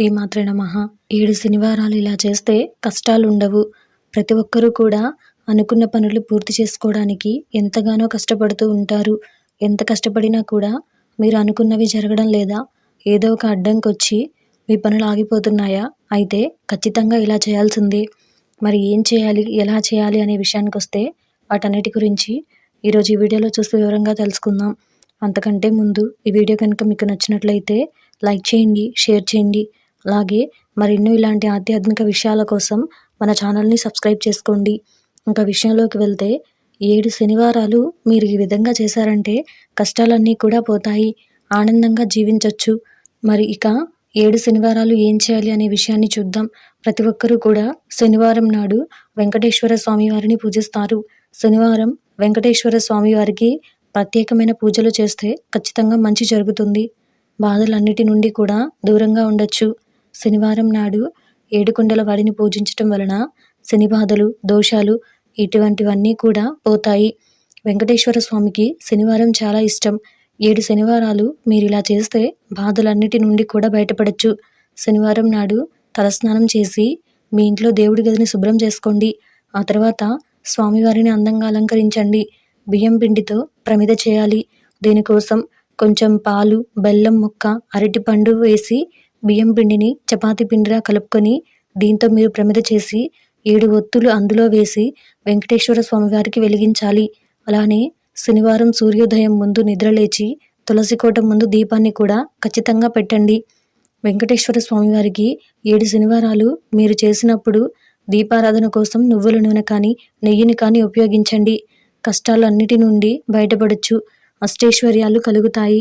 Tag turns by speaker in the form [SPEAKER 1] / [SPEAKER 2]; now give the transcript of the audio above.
[SPEAKER 1] శ్రీమాత్రే నమ. ఏడు శనివారాలు ఇలా చేస్తే కష్టాలు ఉండవు ప్రతి ఒక్కరూ కూడా అనుకున్న పనులు పూర్తి చేసుకోవడానికి ఎంతగానో కష్టపడుతూ ఉంటారు. ఎంత కష్టపడినా కూడా మీరు అనుకున్నవి జరగడం లేదా ఏదో ఒక అడ్డంకొచ్చి మీ పనులు ఆగిపోతున్నాయా? అయితే ఖచ్చితంగా ఇలా చేయాల్సిందే. మరి ఏం చేయాలి? ఎలా చేయాలి అనే విషయానికి వస్తే వాటన్నిటి గురించి ఈరోజు ఈ వీడియోలో చూస్తూ వివరంగా తెలుసుకుందాం. అంతకంటే ముందు ఈ వీడియో కనుక మీకు నచ్చినట్లయితే లైక్ చేయండి షేర్ చేయండి. అలాగే మరెన్నో ఇలాంటి ఆధ్యాత్మిక విషయాల కోసం మన ఛానల్ని సబ్స్క్రైబ్ చేసుకోండి. ఇంకా విషయంలోకి వెళ్తే ఏడు శనివారాలు మీరు ఈ విధంగా చేశారంటే కష్టాలన్నీ కూడా పోతాయి. ఆనందంగా జీవించవచ్చు మరి ఇక ఏడు శనివారాలు ఏం చేయాలి అనే విషయాన్ని చూద్దాం. ప్రతి ఒక్కరూ కూడా శనివారం నాడు వెంకటేశ్వర స్వామివారిని పూజిస్తారు. శనివారం వెంకటేశ్వర స్వామివారికి ప్రత్యేకమైన పూజలు చేస్తే ఖచ్చితంగా మంచి జరుగుతుంది. బాధలన్నిటి నుండి కూడా దూరంగా ఉండొచ్చు. శనివారం నాడు ఏడుకొండల వాడిని పూజించటం వలన శని బాధలు దోషాలు ఇటువంటివన్నీ కూడా పోతాయి. వెంకటేశ్వర స్వామికి శనివారం చాలా ఇష్టం. ఏడు శనివారాలు మీరు ఇలా చేస్తే బాధలన్నిటి నుండి కూడా బయటపడచ్చు. శనివారం నాడు తలస్నానం చేసి మీ ఇంట్లో దేవుడి గదిని శుభ్రం చేసుకోండి. ఆ తర్వాత స్వామివారిని అందంగా అలంకరించండి. బియ్యం పిండితో ప్రమిద చేయాలి. దీనికోసం కొంచెం పాలు బెల్లం ముక్క అరటిపండు వేసి బియ్యం పిండిని చపాతీ పిండిలా కలుపుకొని దీంతో మీరు ప్రమిద చేసి ఏడు ఒత్తులు అందులో వేసి వెంకటేశ్వర స్వామివారికి వెలిగించాలి. అలానే శనివారం సూర్యోదయం ముందు నిద్రలేచి తులసికోట ముందు దీపాన్ని కూడా ఖచ్చితంగా పెట్టండి. వెంకటేశ్వర స్వామివారికి ఏడు శనివారాలు మీరు చేసినప్పుడు దీపారాధన కోసం నువ్వుల నూనె కానీ నెయ్యిని కానీ ఉపయోగించండి. కష్టాలన్నిటి నుండి బయటపడచ్చు. అష్టైశ్వర్యాలు కలుగుతాయి.